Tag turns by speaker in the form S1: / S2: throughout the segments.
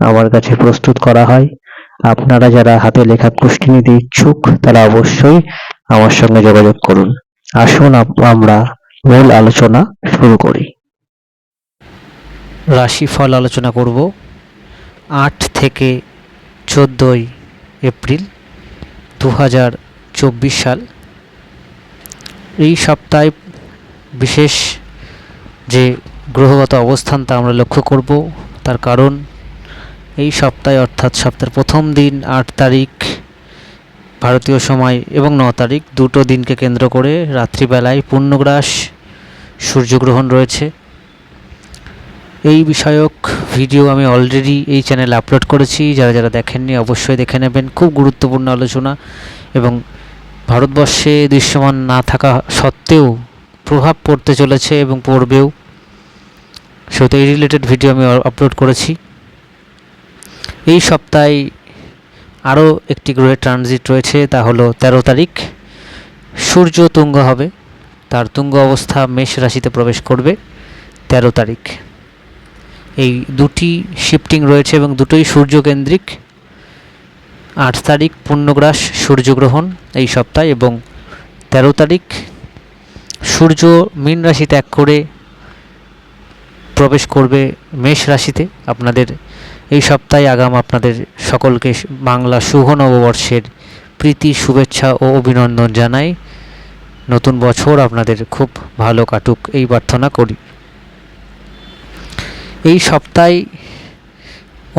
S1: আমার কাছে প্রস্তুত করা হয়। আপনারা যারা হাতে লেখা কুষ্টি নিতে ইচ্ছুক, তারা অবশ্যই আমার সঙ্গে যোগাযোগ করুন। আসুন আমরা মূল আলোচনা শুরু করি। রাশিফল আলোচনা করব আট থেকে চোদ্দোই এপ্রিল দু হাজার চব্বিশ সাল। এই সপ্তাহে বিশেষ যে গ্রহগত অবস্থান তা আমরা লক্ষ্য করব, তার কারণ এই সপ্তাহে, অর্থাৎ সপ্তাহের প্রথম দিন, আট তারিখ, ভারতীয় সময় এবং ন তারিখ, দুটো দিনকে কেন্দ্র করে রাত্রিবেলায় পূর্ণগ্রাস, সূর্যগ্রহণ রয়েছে। এই বিষয়ক ভিডিও আমি অলরেডি এই চ্যানেলে আপলোড করেছি। যারা যারা দেখেননি, অবশ্যই দেখে নেবেন। খুব গুরুত্বপূর্ণ আলোচনা এবং ভারতবর্ষে দৃশ্যমান না থাকা সত্ত্বেও প্রভাব পড়তে চলেছে এবং পড়বেও। সেহেতু এই রিলেটেড ভিডিও আমি আপলোড করেছি। এই সপ্তাহে আরও একটি গ্রহের ট্রানজিট রয়েছে, তা হলো তেরো তারিখ। সূর্য তুঙ্গ হবে, তার তুঙ্গ অবস্থা মেষ রাশিতে প্রবেশ করবে তেরো তারিখ। এই দুটি শিফটিং রয়েছে এবং দুটোই সূর্যকেন্দ্রিক। আট তারিখ পূর্ণগ্রাস, সূর্যগ্রহণ এই সপ্তাহে এবং তেরো তারিখ সূর্য মীন রাশি ত্যাগ করে প্রবেশ করবে মেষ রাশিতে। আপনাদের এই সপ্তাহে আগাম আপনাদের সকলকে বাংলা শুভ নববর্ষের প্রীতি, শুভেচ্ছা ও অভিনন্দন জানাই। নতুন বছর আপনাদের খুব ভালো কাটুক, এই প্রার্থনা করি। এই সপ্তাহে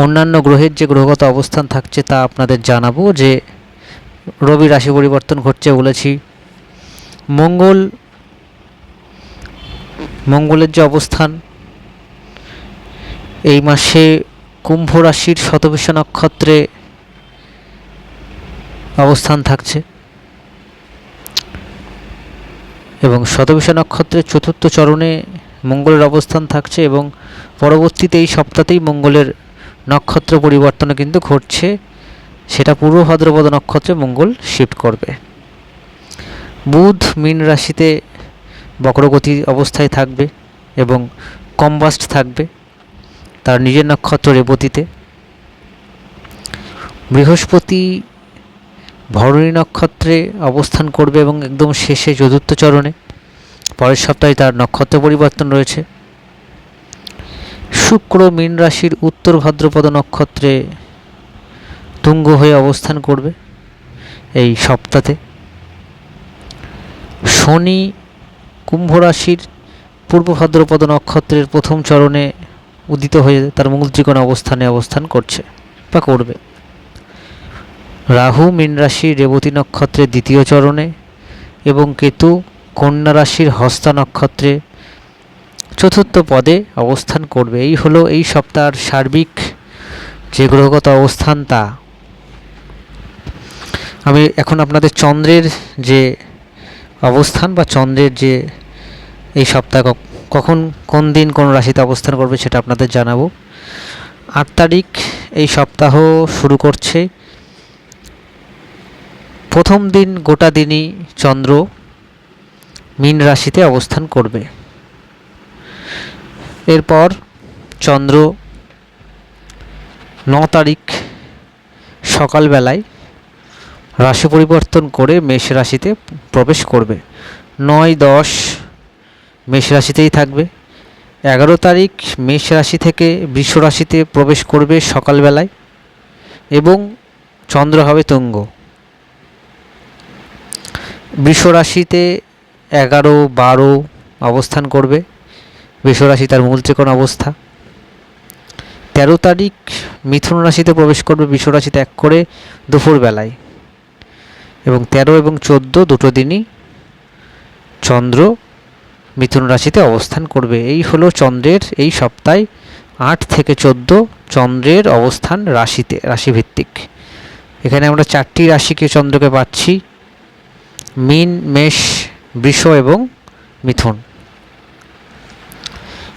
S1: অন্যান্য গ্রহের যে গ্রহগত অবস্থান থাকছে তা আপনাদের জানাব যে, রবি রাশি পরিবর্তন ঘটছে বলেছি। মঙ্গল, মঙ্গলের যে অবস্থান এই মাসে কুম্ভ রাশির শতবিশ নক্ষত্রে অবস্থান থাকছে। এবং শতবিশ নক্ষত্রের চতুর্থ চরণে মঙ্গলের অবস্থান থাকছে এবং পরবর্তীতে এই সপ্তাহতেই মঙ্গলের নক্ষত্র পরিবর্তনও কিন্তু ঘটছে। সেটা পূর্ব ভাদ্রপদ নক্ষত্রে মঙ্গল শিফট করবে। বুধ মীন রাশিতে বক্রগতি অবস্থায় থাকবে এবং কম্বাস্ট থাকবে। তার নিজের নক্ষত্র রেবতীতে বৃহস্পতি ভরণী নক্ষত্রে অবস্থান করবে এবং একদম শেষে চতুর্থ চরণে। পরের সপ্তাহে তার নক্ষত্র পরিবর্তন রয়েছে। শুক্র মীন রাশির উত্তর ভাদ্রপদ নক্ষত্রে তুঙ্গ হয়ে অবস্থান করবে এই সপ্তাহে শনি কুম্ভ রাশির পূর্ব ভাদ্রপদ নক্ষত্রের প্রথম চরণে উদিত হয়ে তার মূল ত্রিকোণ অবস্থানে অবস্থান করছে বা করবে। রাহু মীন রাশির রেবতী নক্ষত্রের দ্বিতীয় চরণে এবং কেতু কন্যা রাশির হস্তা নক্ষত্রে চতুর্থ পদে অবস্থান করবে। এই হলো এই সপ্তাহের সার্বিক যে গ্রহগত অবস্থান তা। আমি এখন আপনাদের চন্দ্রের যে অবস্থান বা চন্দ্রের যে এই সপ্তাহ কখন কোন দিন কোন রাশিতে অবস্থান করবে সেটা আপনাদের জানাব। আট তারিখ এই সপ্তাহ শুরু করছে। প্রথম দিন গোটা দিনই চন্দ্র মীন রাশিতে অবস্থান করবে। এরপর চন্দ্র ন তারিখ সকালবেলায় রাশি পরিবর্তন করে মেষ রাশিতে প্রবেশ করবে। নয় দশ মেষ রাশিতেই থাকবে। এগারো তারিখ মেষ রাশি থেকে বৃষ রাশিতে প্রবেশ করবে সকালবেলায় এবং চন্দ্র হবে তুঙ্গ। বৃষ রাশিতে এগারো, বারো অবস্থান করবে। বৃষ রাশি তার মূল ত্রিকোণ অবস্থা। তেরো তারিখ মিথুন রাশিতে প্রবেশ করবে বৃষ রাশিতে এক করে দুপুরবেলায়। এবং তেরো এবং চোদ্দ দুটো দিনই চন্দ্র মিথুন রাশিতে অবস্থান করবে। এই হলো চন্দ্রের এই সপ্তাহে আট থেকে চোদ্দ চন্দ্রের অবস্থান রাশিতে, রাশিভিত্তিক। এখানে আমরা চারটি রাশিকে চন্দ্রকে পাচ্ছি, মিন, মেষ, বৃষ এবং মিথুন।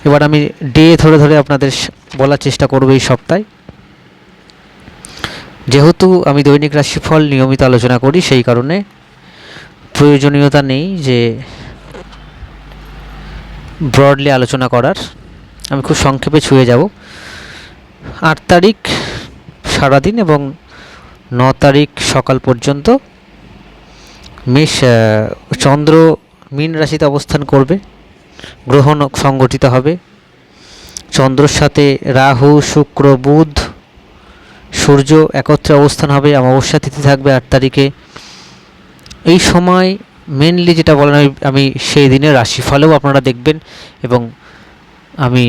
S1: এবার আমি ডে ধরে ধরে আপনাদের বলার চেষ্টা করব এই সপ্তাহে যেহেতু আমি দৈনিক রাশিফল নিয়মিত আলোচনা করি, সেই কারণে প্রয়োজনীয়তা নেই যে ব্রডলি আলোচনা করার। আমি খুব সংক্ষেপে ছুঁয়ে যাব। আট তারিখ সারাদিন এবং ন তারিখ সকাল পর্যন্ত মেষ চন্দ্র মীন রাশিতে অবস্থান করবে। গ্রহণ সংগঠিত হবে। চন্দ্রর সাথে রাহু, শুক্র, বুধ, সূর্য একত্রে অবস্থান হবে। অমাবস্যা তিথি থাকবে আট তারিখে। এই সময় মেনলি যেটা বলেন, আমি সেই দিনের রাশিফলেও আপনারা দেখবেন এবং আমি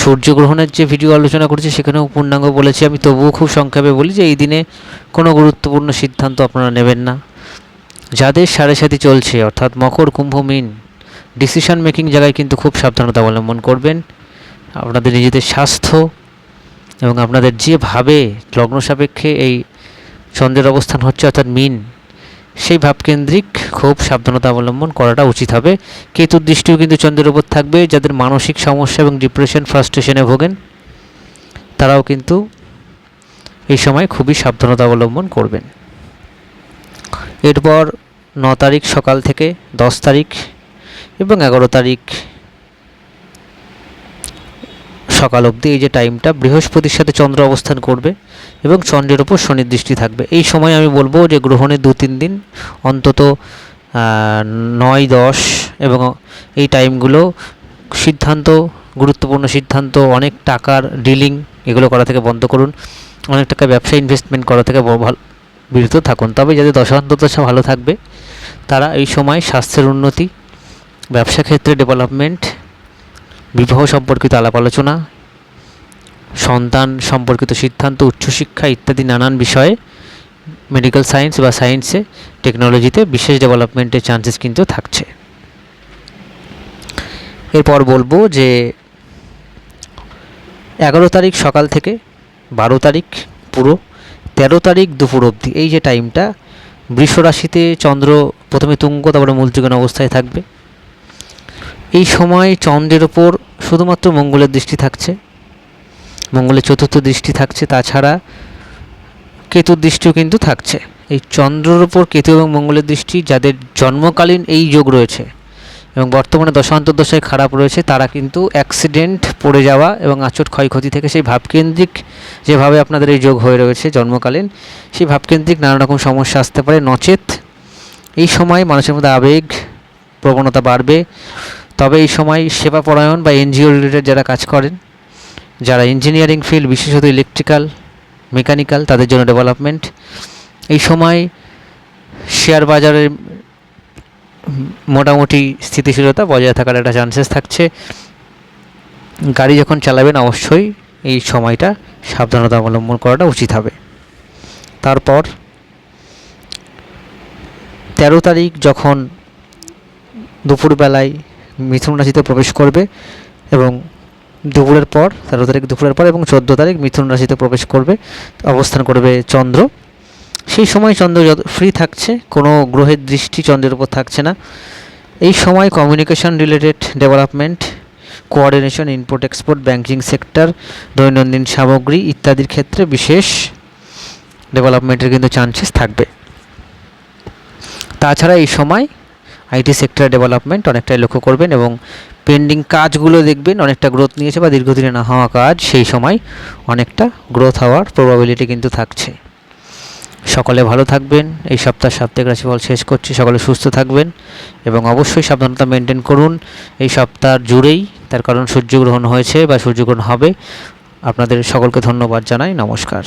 S1: সূর্যগ্রহণের যে ভিডিও আলোচনা করেছি, সেখানেও পূর্ণাঙ্গ বলেছি। আমি তবুও খুব সংক্ষেপে বলি যে, এই দিনে কোনো গুরুত্বপূর্ণ সিদ্ধান্ত আপনারা নেবেন না। যাদের সাড়ে সাথে চলছে, অর্থাৎ মকর, কুম্ভ, মিন ডিসিশন মেকিং জায়গায় কিন্তু খুব সাবধানতা অবলম্বন করবেন। আপনাদের নিজেদের স্বাস্থ্য এবং আপনাদের যেভাবে লগ্ন সাপেক্ষে এই চন্দ্রের অবস্থান হচ্ছে, অর্থাৎ মিন সেই ভাবকেন্দ্রিক খুব সাবধানতা অবলম্বন করাটা উচিত হবে। কেতুর দৃষ্টিও কিন্তু চন্দ্রের উপর থাকবে, যাদের মানসিক সমস্যা এবং ডিপ্রেশন ফ্রাস্ট্রেশনে ভোগেন, তারাও কিন্তু এই সময় খুবই সাবধানতা অবলম্বন করবেন। এরপর ন তারিখ সকাল থেকে দশ তারিখ এবং এগারো তারিখ সকাল অবধি এই যে টাইমটা বৃহস্পতির সাথে চন্দ্র অবস্থান করবে এবং চন্দ্রের ওপর শনির দৃষ্টি থাকবে। এই সময় আমি বলব যে গ্রহণের দু তিন দিন, অন্তত নয়, দশ এবং এই টাইমগুলো সিদ্ধান্ত, গুরুত্বপূর্ণ সিদ্ধান্ত, অনেক টাকার ডিলিং এগুলো করা থেকে বন্ধ করুন। অনেক টাকা ব্যবসা ইনভেস্টমেন্ট করা থেকে বিরত থাকুন। তবে যাদের দশান্তদশা ভালো থাকবে, তারা এই সময় স্বাস্থ্যের উন্নতি, ব্যবসা ক্ষেত্রে ডেভেলপমেন্ট বিবাহ সম্পর্কিত আলাপ আলোচনা, সন্তান সম্পর্কিত সিদ্ধান্ত, উচ্চশিক্ষা ইত্যাদি নানান বিষয়ে মেডিকেল সায়েন্স বা সায়েন্সে টেকনোলজিতে বিশেষ ডেভেলপমেন্টের চান্সেস কিন্তু থাকছে। এরপর বলব যে, এগারো তারিখ সকাল থেকে বারো তারিখ পুরো, তেরো তারিখ দুপুর অবধি, এই যে টাইমটা বৃষ চন্দ্র প্রথমে তুঙ্গ, তারপরে মূল ত্রিকোণ অবস্থায় থাকবে। এই সময় চন্দ্রের ওপর শুধুমাত্র মঙ্গলের দৃষ্টি থাকছে, মঙ্গলের চতুর্থ দৃষ্টি থাকছে, তাছাড়া কেতুর দৃষ্টিও কিন্তু থাকছে। এই চন্দ্রের ওপর কেতু এবং মঙ্গলের দৃষ্টি যাদের জন্মকালীন এই যোগ রয়েছে এবং বর্তমানে দশান্তর দশায় খারাপ রয়েছে, তারা কিন্তু অ্যাক্সিডেন্ট পড়ে যাওয়া এবং আচট ক্ষয়ক্ষতি থেকে সেই ভাবকেন্দ্রিক যেভাবে আপনাদের এই যোগ হয়ে রয়েছে জন্মকালীন, সেই ভাবকেন্দ্রিক নানা রকম সমস্যা আসতে পারে। নচেত এই সময় মানুষের মধ্যে আবেগ, প্রবণতা বাড়বে। তবে এই সময় সেবা পরায়ণ বা এনজিও রিলেটেড যারা কাজ করেন, যারা ইঞ্জিনিয়ারিং ফিল্ড বিশেষত ইলেকট্রিক্যাল মেকানিক্যাল তাদের জন্য ডেভেলপমেন্ট এই সময় শেয়ার বাজারের মোটামুটি স্থিতিশীলতা বজায় থাকার একটা চান্সেস থাকছে। গাড়ি যখন চালাবেন অবশ্যই এই সময়টা সাবধানতা অবলম্বন করাটা উচিত হবে। তারপর তেরো তারিখ যখন দুপুরবেলায় মিথুন রাশিতে প্রবেশ করবে এবং দুপুরের পর, তেরো তারিখ দুপুরের পর এবং চোদ্দ তারিখ মিথুন রাশিতে প্রবেশ করবে, অবস্থান করবে চন্দ্র। সেই সময় চন্দ্র যত ফ্রি থাকছে, কোনো গ্রহের দৃষ্টি চন্দ্রের উপর থাকছে না। এই সময় communication related development coordination import export banking sector দৈনন্দিন সামগ্রী ইত্যাদির ক্ষেত্রে বিশেষ ডেভেলপমেন্টের কিন্তু চান্সেস থাকবে। তাছাড়া এই সময় আইটি সেক্টর ডেভেলপমেন্ট অনেকটাই লক্ষ্য করবেন এবং পেন্ডিং কাজগুলো দেখবেন, অনেকটা গ্রোথ নিয়েছে বা দীর্ঘদিনে না হওয়া কাজ, সেই সময় অনেকটা গ্রোথ হওয়ার প্রবাবিলিটি কিন্তু থাকছে। সকলে ভালো থাকবেন, এই সপ্তাহ সাপ্তাহিক রাশিফল শেষ করছি, সকলে সুস্থ থাকবেন এবং অবশ্যই সাবধানতা মেনটেন করুন। এই সপ্তাহ জুড়েই তার কারণ সূর্যগ্রহণ হয়েছে বা সূর্যগ্রহণ হবে। আপনাদের সকলকে ধন্যবাদ জানাই, নমস্কার।